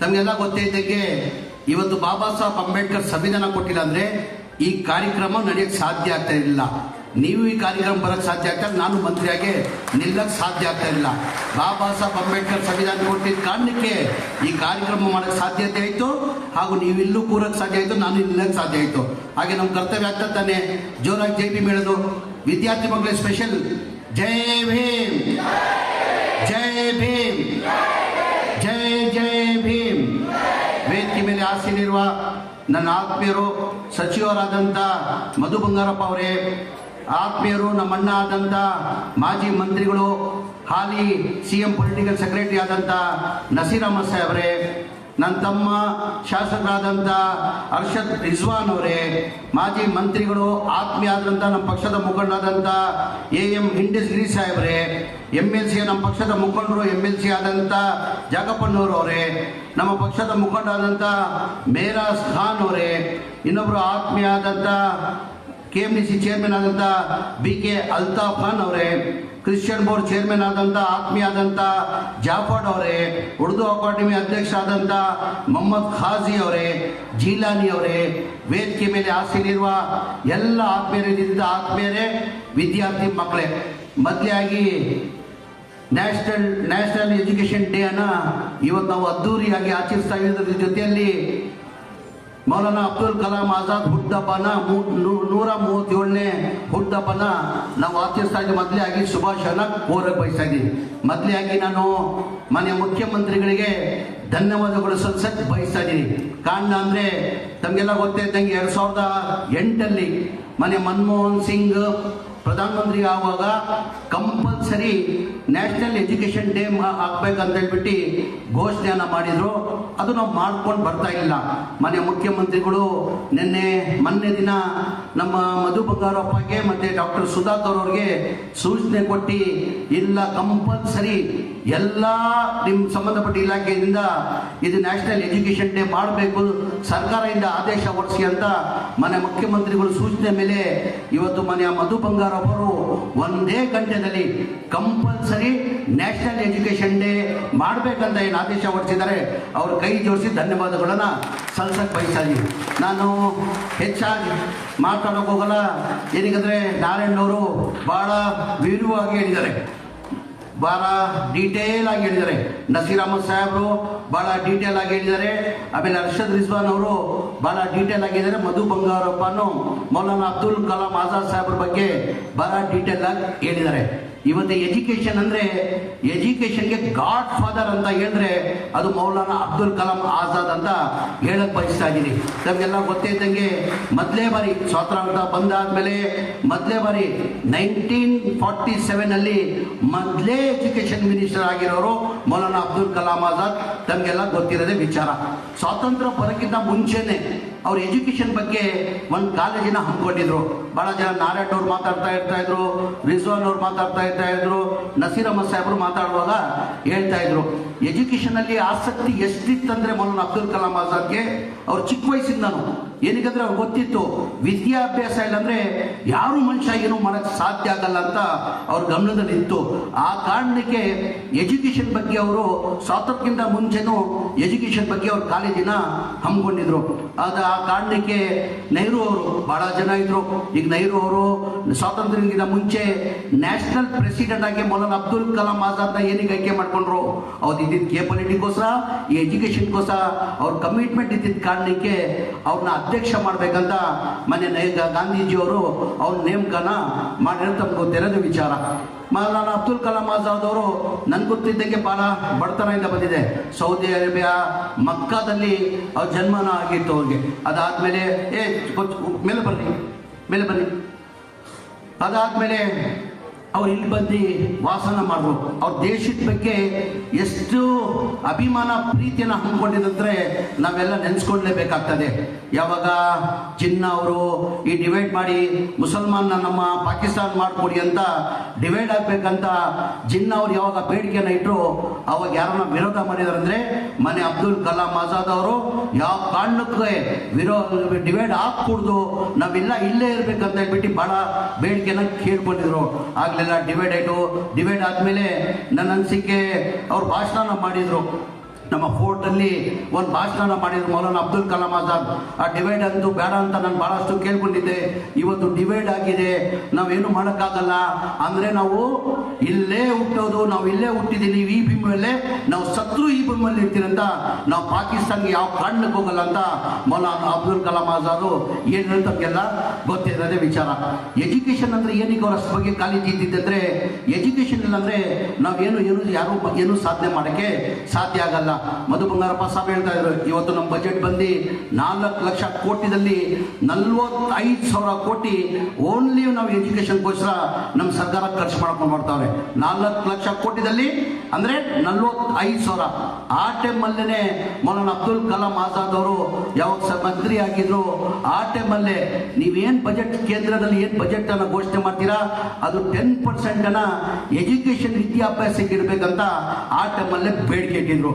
ತಮಗೆಲ್ಲ ಗೊತ್ತೇ ಇವತ್ತು ಬಾಬಾ ಸಾಹೇಬ್ ಅಂಬೇಡ್ಕರ್ ಸಂವಿಧಾನ ಕೊಟ್ಟಿಲ್ಲ ಅಂದ್ರೆ ಈ ಕಾರ್ಯಕ್ರಮ ನಡೆಯಕ್ಕೆ ಸಾಧ್ಯ ಆಗ್ತಾ ಇರಲಿಲ್ಲ. ನೀವು ಈ ಕಾರ್ಯಕ್ರಮ ಬರಕ್ಕೆ ಸಾಧ್ಯ ಆಗ್ತಾ ನಾನು ಮಂತ್ರಿಯಾಗಿ ನಿಲ್ಲಕ್ಕೆ ಸಾಧ್ಯ ಆಗ್ತಾ ಇಲ್ಲ ಬಾಬಾ ಸಾಹೇಬ್ ಅಂಬೇಡ್ಕರ್ ಸಂವಿಧಾನ ಕೊಟ್ಟಿದ್ದ ಕಾರಣಕ್ಕೆ ಈ ಕಾರ್ಯಕ್ರಮ ಮಾಡಕ್ಕೆ ಸಾಧ್ಯತೆ ಆಯಿತು, ಹಾಗೂ ನೀವಿಲ್ಲೂ ಕೂರಕ್ಕೆ ಸಾಧ್ಯ ಆಯಿತು, ನಾನು ನಿಲ್ಲಕ್ಕೆ ಸಾಧ್ಯ ಆಯಿತು. ಹಾಗೆ ನಮ್ಮ ಕರ್ತವ್ಯ ಆಗ್ತಾ ತಾನೆ. ಜೋರಾಗಿ ಜೈ ಭೀಮ್ ಹೇಳೋದು. ವಿದ್ಯಾರ್ಥಿ ಮಕ್ಕಳ ಸ್ಪೆಷಲ್ ಜೈ ಭೀಮ್. ಜೈ ಭೀಮ್. ಜೈ ಜೈ ಭೀಮ್. ವೇದಿಕೆ ಮೇಲೆ ಆಸೀನಿರುವ ನನ್ನ ಆತ್ಮೀಯರು ಸಚಿವರಾದಂಥ ಮಧು ಬಂಗಾರಪ್ಪ ಅವರೇ, ಆತ್ಮೀಯರು ನಮ್ಮ ಅಣ್ಣ ಆದಂಥ ಮಾಜಿ ಮಂತ್ರಿಗಳು, ಹಾಲಿ ಸಿ ಎಂ ಪೊಲಿಟಿಕಲ್ ಸೆಕ್ರೆಟರಿ ಆದಂಥ ನಸೀರ್ ಅಹಮದ್ ಸಾಹೇಬ್ರೆ ನನ್ನ ತಮ್ಮ ಶಾಸಕರಾದಂಥ ಅರ್ಷದ್ ರಿಜ್ವಾನ್ ಅವರೇ, ಮಾಜಿ ಮಂತ್ರಿಗಳು, ಆತ್ಮೀಯ ಆದಂಥ ನಮ್ಮ ಪಕ್ಷದ ಮುಖಂಡರಾದಂಥ ಎ ಎಂ ಹಿಂಡಸ್ಗಿರಿ ಸಾಹೇಬ್ರೆ ಎಂ ಎಲ್ ಸಿ ನಮ್ಮ ಪಕ್ಷದ ಮುಖಂಡರು ಎಂ ಎಲ್ ಸಿ ಆದಂಥ ಜಾಗಪ್ಪನವರು ಅವರೇ, ನಮ್ಮ ಪಕ್ಷದ ಮುಖಂಡರಾದಂಥ ಮೇರಾಸ್ ಖಾನ್ ಅವರೇ ಇನ್ನೊಬ್ಬರು ಆತ್ಮೀಯ ಆದಂಥ K M D C chairman ಆದಂಥ ಬಿ ಕೆ ಅಲ್ತಾಫ್ ಖಾನ್ ಅವರೇ ಕ್ರಿಶ್ಚಿಯನ್ ಬೋರ್ಡ್ ಚೇರ್ಮನ್ ಆದಂಥ ಆತ್ಮೀಯ ಆದಂಥ ಜಾಫರ್ ಅವರೇ, ಉರ್ದು ಅಕಾಡೆಮಿ ಅಧ್ಯಕ್ಷ ಆದಂಥ ಮೊಹಮ್ಮದ್ ಖಾಜಿ ಅವರೇ, ಜೀಲಾನಿ ಅವರೇ, ವೇದಿಕೆ ಮೇಲೆ ಆಸೀನಿರುವ ಎಲ್ಲ ಆತ್ಮೀಯರಿದ್ದ ಆತ್ಮೀಯರೇ, ವಿದ್ಯಾರ್ಥಿ ಮಕ್ಕಳೇ ಮೊದಲಾಗಿ ನ್ಯಾಷನಲ್ ನ್ಯಾಷನಲ್ ಎಜುಕೇಷನ್ ಡೇ ಅನ್ನ ಇವತ್ತು ನಾವು ಅದ್ದೂರಿಯಾಗಿ ಆಚರಿಸ್ತಾ ಇರೋದ್ರ ಜೊತೆಯಲ್ಲಿ ಮೌಲಾನಾ ಅಬ್ದುಲ್ ಕಲಾಂ ಆಜಾದ್ ಹುಟ್ಟಬ್ಬನ ನೂರ ಮೂವತ್ತೇಳನೇ ಹುಟ್ಟಬ್ಬನ ನಾವು ಆಚರಿಸ್ತಾ ಮೊದಲೇ ಆಗಿ ಶುಭಾಶಯನ ಕೋರಕ್ಕೆ ಬಯಸ್ತಾ ಮೊದಲೇ ಆಗಿ ನಾನು ಮನೆ ಮುಖ್ಯಮಂತ್ರಿಗಳಿಗೆ ಧನ್ಯವಾದಗಳು ಸಲ್ಲಿಸಕ್ಕೆ ಬಯಸ್ತಾ ಇದ್ದೀನಿ. ಕಾರಣ ಅಂದರೆ ತಮಗೆಲ್ಲ ಗೊತ್ತೇ ಇದ್ದಂಗೆ ಎರಡು ಸಾವಿರದ ಎಂಟಲ್ಲಿ ಮನೆ ಮನಮೋಹನ್ ಸಿಂಗ್ ಪ್ರಧಾನಮಂತ್ರಿ ಆಗುವಾಗ ಕಂಪಲ್ಸರಿ ನ್ಯಾಷನಲ್ ಎಜುಕೇಷನ್ ಡೇ ಆಗ್ಬೇಕಂತ ಹೇಳ್ಬಿಟ್ಟು ಘೋಷಣೆಯನ್ನು ಮಾಡಿದರು. ಅದು ನಾವು ಮಾಡ್ಕೊಂಡು ಬರ್ತಾ ಇಲ್ಲ. ಮನೆ ಮುಖ್ಯಮಂತ್ರಿಗಳು ನಿನ್ನೆ ಮೊನ್ನೆ ದಿನ ನಮ್ಮ ಮಧು ಬಂಗಾರಪ್ಪಗೆ ಮತ್ತು ಡಾಕ್ಟರ್ ಸುಧಾಕರ್ ಅವ್ರಿಗೆ ಸೂಚನೆ ಕೊಟ್ಟು ಇಲ್ಲ, ಕಂಪಲ್ಸರಿ ಎಲ್ಲ ನಿಮ್ಮ ಸಂಬಂಧಪಟ್ಟ ಇಲಾಖೆಯಿಂದ ಇದು ನ್ಯಾಷನಲ್ ಎಜುಕೇಷನ್ ಡೇ ಮಾಡಬೇಕು. ಸರ್ಕಾರದಿಂದ ಆದೇಶ ಹೊರಡಿಸಿ ಅಂತ ಮನೆ ಮುಖ್ಯಮಂತ್ರಿಗಳು ಸೂಚನೆ ಮೇಲೆ ಇವತ್ತು ಮನೆಯ ಮಧು ಬಂಗಾರ ಅವರು ಒಂದೇ ಗಂಟೆಯಲ್ಲಿ ಕಂಪಲ್ಸರಿ ನ್ಯಾಷನಲ್ ಎಜುಕೇಷನ್ ಡೇ ಮಾಡಬೇಕಂತ ಏನು ಆದೇಶ ಹೊರಡಿಸಿದ್ದಾರೆ ಅವ್ರ ಕೈ ಜೋಡಿಸಿ ಧನ್ಯವಾದಗಳನ್ನು ಸಲ್ಸಕ್ಕೆ ಬಯಸ್ತಾ ನಾನು ಹೆಚ್ಚಾಗಿ ಮಾತಾಡೋಕೆ ಹೋಗಲ್ಲ. ಏನಕ್ಕಂದ್ರೆ ನಾರಾಯಣವರು ಭಾಳ ವೀರವಾಗಿ ಹೇಳಿದ್ದಾರೆ. ಬಹಳ ಡೀಟೇಲ್ ಆಗಿ ಹೇಳಿದ್ದಾರೆ. ನಸೀರ್ ಅಹಮದ್ ಸಾಹೇಬರು ಬಹಳ ಡೀಟೇಲ್ ಆಗಿ ಹೇಳಿದ್ದಾರೆ. ಆಮೇಲೆ ಅರ್ಷದ್ ರಿಸ್ವಾನ್ ಅವರು ಬಹಳ ಡೀಟೇಲ್ ಆಗಿದ್ದಾರೆ ಮಧು ಬಂಗಾರಪ್ಪನು ಮೌಲಾನಾ ಅಬ್ದುಲ್ ಕಲಾಂ ಆಜಾದ್ ಸಾಹೇಬ್ರ ಬಗ್ಗೆ ಬಹಳ ಡೀಟೇಲ್ ಆಗಿ ಹೇಳಿದ್ದಾರೆ. ಇವತ್ತು ಎಜುಕೇಶನ್ ಅಂದ್ರೆ ಎಜುಕೇಶನ್ಗೆ ಗಾಡ್ ಫಾದರ್ ಅಂತ ಹೇಳಿದ್ರೆ ಅದು ಮೌಲಾನಾ ಅಬ್ದುಲ್ ಕಲಾಂ ಆಜಾದ್ ಅಂತ ಹೇಳಕ್ ಬಯಸ್ತಾ ಇದ್ದೀನಿ. ನಮಗೆಲ್ಲ ಗೊತ್ತೇ ಇದ್ದಂಗೆ ಮೊದಲೇ ಬಾರಿ ಸ್ವಾತಂತ್ರ್ಯ ಬಂದಾದ್ಮೇಲೆ ಮೊದಲೇ ಬಾರಿ ನೈನ್ಟೀನ್ ಫಾರ್ಟಿ ಸೆವೆನ್ ಅಲ್ಲಿ ಮೊದಲೇ ಎಜುಕೇಶನ್ ಮಿನಿಸ್ಟರ್ ಆಗಿರೋರು ಮೌಲಾನಾ ಅಬ್ದುಲ್ ಕಲಾಂ ಆಜಾದ್, ತಮಗೆಲ್ಲ ಗೊತ್ತಿರೋದೇ ವಿಚಾರ. ಸ್ವಾತಂತ್ರ್ಯ ಬರೋಕ್ಕಿಂತ ಮುಂಚೆನೆ ಅವ್ರ ಎಜುಕೇಷನ್ ಬಗ್ಗೆ ಒಂದು ಕಾಲೇಜಿನ ಹಮ್ಮಿಕೊಂಡಿದ್ರು. ಬಹಳ ಜನ ನಾರಾಯಣ್ ಅವ್ರು ಮಾತಾಡ್ತಾ ಇರ್ತಾ ಇದ್ರು, ರಿಜ್ವಾನ್ ಅವ್ರು ಮಾತಾಡ್ತಾ ಇರ್ತಾ ಇದ್ರು, ನಸೀರ್ ಅಹಮದ್ ಸಾಹೇಬ್ರು ಮಾತಾಡುವಾಗ ಹೇಳ್ತಾ ಇದ್ರು. ಎಜುಕೇಶನ್ ಅಲ್ಲಿ ಆಸಕ್ತಿ ಎಷ್ಟಿತ್ತಂದ್ರೆ ಮೌಲಾನ ಅಬ್ದುಲ್ ಕಲಾಂ ಆಜಾದ್ಗೆ? ಅವ್ರು ಚಿಕ್ಕ ವಯಸ್ಸಿಂದ ನಾನು ಏನಕ್ಕಂದ್ರೆ ಅವ್ರು ಗೊತ್ತಿತ್ತು, ವಿದ್ಯಾಭ್ಯಾಸ ಇಲ್ಲಂದ್ರೆ ಯಾರು ಮನುಷ್ಯ ಏನು ಮಾಡಕ್ಕೆ ಸಾಧ್ಯ ಆಗಲ್ಲ ಅಂತ ಅವ್ರ ಗಮನದಲ್ಲಿ ಇತ್ತು. ಆ ಕಾರಣಕ್ಕೆ ಎಜುಕೇಷನ್ ಬಗ್ಗೆ ಅವರು ಸ್ವಾತಂತ್ರ್ಯಕ್ಕಿಂತ ಮುಂಚೆನೂ ಎಜುಕೇಷನ್ ಬಗ್ಗೆ ಅವ್ರ ಕಾಲೇಜಿನ ಹಮ್ಮಿಕೊಂಡಿದ್ರು. ಅದ ಆ ಕಾರಣಕ್ಕೆ ನೆಹರು ಅವರು ಬಹಳ ಜನ ಇದ್ರು. ಈಗ ನೆಹರು ಅವರು ಸ್ವಾತಂತ್ರ್ಯಕ್ಕಿಂತ ಮುಂಚೆ ನ್ಯಾಷನಲ್ ಪ್ರೆಸಿಡೆಂಟ್ ಆಗಿ ಮೌಲಾನ ಅಬ್ದುಲ್ ಕಲಾಂ ಆಜಾದ್ನ ಏನಕ್ಕೆ ಆಯ್ಕೆ ಮಾಡ್ಕೊಂಡ್ರು? ಅವ್ರು ಇದ್ದಿದ್ದು ಕೇಪಲಿಟಿಗೋಸ್ಕರ ಈ ಎಜುಕೇಷನ್ಗೋಸ್ಕರ ಅವ್ರ ಕಮಿಟ್ಮೆಂಟ್ ಇದ್ದಿದ್ದ ಕಾರಣಕ್ಕೆ ಅವ್ರನ್ನ ಅಧ್ಯಕ್ಷ ಮಾಡ್ಬೇಕಂತ ಮೊನ್ನೆ ನೈ- ಗಾಂಧೀಜಿಯವರು ಅವ್ರ ನೇಮಕನ ಮಾಡಿರೋ ತಮ್ಗೆ ಗೊತ್ತಿರೋದು ವಿಚಾರ. ಮೌಲಾನ ಅಬ್ದುಲ್ ಕಲಾಂ ಆಜಾದ್ ಅವರು, ನನ್ಗೆ ಗೊತ್ತಿದ್ದಂಗೆ ಬಹಳ ಬಡತನದಿಂದ ಬಂದಿದೆ. ಸೌದಿ ಅರೇಬಿಯಾ ಮಕ್ಕಾದಲ್ಲಿ ಅವ್ರ ಜನ್ಮನ ಆಗಿತ್ತು ಅವ್ರಿಗೆ. ಅದಾದ್ಮೇಲೆ, ಏ ಮೇಲೆ ಬನ್ನಿ ಮೇಲೆ ಬನ್ನಿ ಅದಾದ್ಮೇಲೆ ಅವ್ರು ಇಲ್ಲಿ ಬಂದು ವಾಸನ ಮಾಡಿದ್ರು ಅವ್ರ ದೇಶದ ಬಗ್ಗೆ ಎಷ್ಟು ಅಭಿಮಾನ, ಪ್ರೀತಿಯನ್ನು ಹಮ್ಮಿಕೊಂಡಿದ್ರೆ ನಾವೆಲ್ಲ ನೆನೆಸ್ಕೊಳ್ಳೇಬೇಕಾಗ್ತದೆ ಯಾವಾಗ ಚಿನ್ನ ಅವರು ಈ ಡಿವೈಡ್ ಮಾಡಿ ಮುಸಲ್ಮಾನ ನಮ್ಮ ಪಾಕಿಸ್ತಾನ ಮಾಡಿಕೊಡಿ ಅಂತ ಡಿವೈಡ್ ಆಗಬೇಕಂತ ಜಿನ್ನ ಅವ್ರು ಯಾವಾಗ ಬೇಡಿಕೆಯನ್ನು ಇಟ್ಟರು ಅವಾಗ ಯಾರನ್ನ ವಿರೋಧ ಮಾಡಿದಾರಂದ್ರೆ ಮನೆ ಅಬ್ದುಲ್ ಕಲಾಂ ಆಜಾದ್ ಅವರು. ಯಾವ ಕಾರಣಕ್ಕೆ ವಿರೋ ಡಿವೈಡ್ ಆಗಕೂಡ್ದು. ನಾವೆಲ್ಲ ಇಲ್ಲೇ ಇರಬೇಕಂತ ಹೇಳ್ಬಿಟ್ಟು ಬಹಳ ಬೇಡಿಕೆನ ಕೇಳ್ಕೊಂಡಿದ್ರು. ಆಗ್ಲೆಲ್ಲ ಡಿವೈಡ್ ಆಯಿತು. ಡಿವೈಡ್ ಆದಮೇಲೆ ನನ್ನ ಅನಿಸಿಕೆ ಅವ್ರು ಭಾಷಣ ಮಾಡಿದ್ರು. ನಮ್ಮ ಫೋರ್ಟ್ ಅಲ್ಲಿ ಒಂದು ಭಾಷಣ ಮಾಡಿದ್ರು ಮೌಲಾನ ಅಬ್ದುಲ್ ಕಲಾಂ ಆಜಾದ್. ಆ ಡಿವೈಡ್ ಅಂತೂ ಬೇಡ ಅಂತ ನಾನು ಬಹಳಷ್ಟು ಕೇಳ್ಕೊಂಡಿದ್ದೆ. ಇವತ್ತು ಡಿವೈಡ್ ಆಗಿದೆ. ನಾವೇನು ಮಾಡೋಕ್ಕಾಗಲ್ಲ. ಅಂದ್ರೆ ನಾವು ಇಲ್ಲೇ ಹುಟ್ಟೋದು, ನಾವು ಇಲ್ಲೇ ಹುಟ್ಟಿದೀವಿ. ಈ ಭೂಮಿಯಲ್ಲೇ ನಾವು ಶತ್ರು ಈ ಇರ್ತೀವಿ ಅಂತ ನಾವು ಪಾಕಿಸ್ತಾನ್ಗೆ ಯಾವ ಕಾರಣಕ್ಕೆ ಹೋಗಲ್ಲ ಅಂತ ಮೌಲಾನ ಅಬ್ದುಲ್ ಕಲಾಂ ಆಜಾದ್ ಏನು ಹೇಳ್ತಕ್ಕೆಲ್ಲ ಗೊತ್ತಿರೋದೇ ವಿಚಾರ. ಎಜುಕೇಷನ್ ಅಂದ್ರೆ ಏನಿಗೆ ಅವ್ರ ಬಗ್ಗೆ ಕಾಲೇಜ್ ಇದ್ದಿದ್ದಂದ್ರೆ ಎಜುಕೇಶನ್ ಇಲ್ಲ ಅಂದ್ರೆ ನಾವೇನು ಏನು ಯಾರು ಏನು ಸಾಧನೆ ಮಾಡೋಕ್ಕೆ ಸಾಧ್ಯ ಆಗಲ್ಲ. ಮಧು ಬಂಗಾರಪ್ಪ ಸಾಹೇಬ್ ಹೇಳ್ತಾ ಇದ್ರು. ಇವತ್ತು ನಮ್ಮ ಬಜೆಟ್ ಬಂದು ನಾಲ್ಕು ಲಕ್ಷ ಕೋಟಿದಲ್ಲಿ ನಲ್ವತ್ತೈದು ಸಾವಿರ ಕೋಟಿ ಓನ್ಲಿ ನಾವು ಎಜುಕೇಶನ್ಗೋಸ್ಕರ ನಮ್ಮ ಸರ್ಕಾರ ಖರ್ಚು ಮಾಡ್ಕೊಂಡು ಮಾಡ್ತಾವೆ ನಾಲ್ಕು ಲಕ್ಷ ಕೋಟಿದಲ್ಲಿ ಅಂದ್ರೆ ನಲ್ವತ್ತೈದು ಸಾವಿರ. ಆ ಟೈಮಲ್ಲೇ ಮೌಲಾನ ಅಬ್ದುಲ್ ಕಲಾಂ ಆಜಾದ್ ಅವರು ಯಾವಾಗ ಮಂತ್ರಿ ಆಗಿದ್ರು, ಆ ಟೈಮಲ್ಲೇ ನೀವೇನು ಬಜೆಟ್ ಕೇಂದ್ರದಲ್ಲಿ ಏನು ಬಜೆಟ್ ಅನ್ನ ಘೋಷಣೆ ಮಾಡ್ತೀರಾ, ಅದು ಟೆನ್ ಪರ್ಸೆಂಟ್ ಅನ್ನ ಎಜುಕೇಶನ್ ವಿದ್ಯಾಭ್ಯಾಸಕ್ಕೆ ಇಡಬೇಕಂತ ಆ ಟೈಮಲ್ಲೇ ಬೇಡಿಕೆ ಇಟ್ಟಿದ್ರು.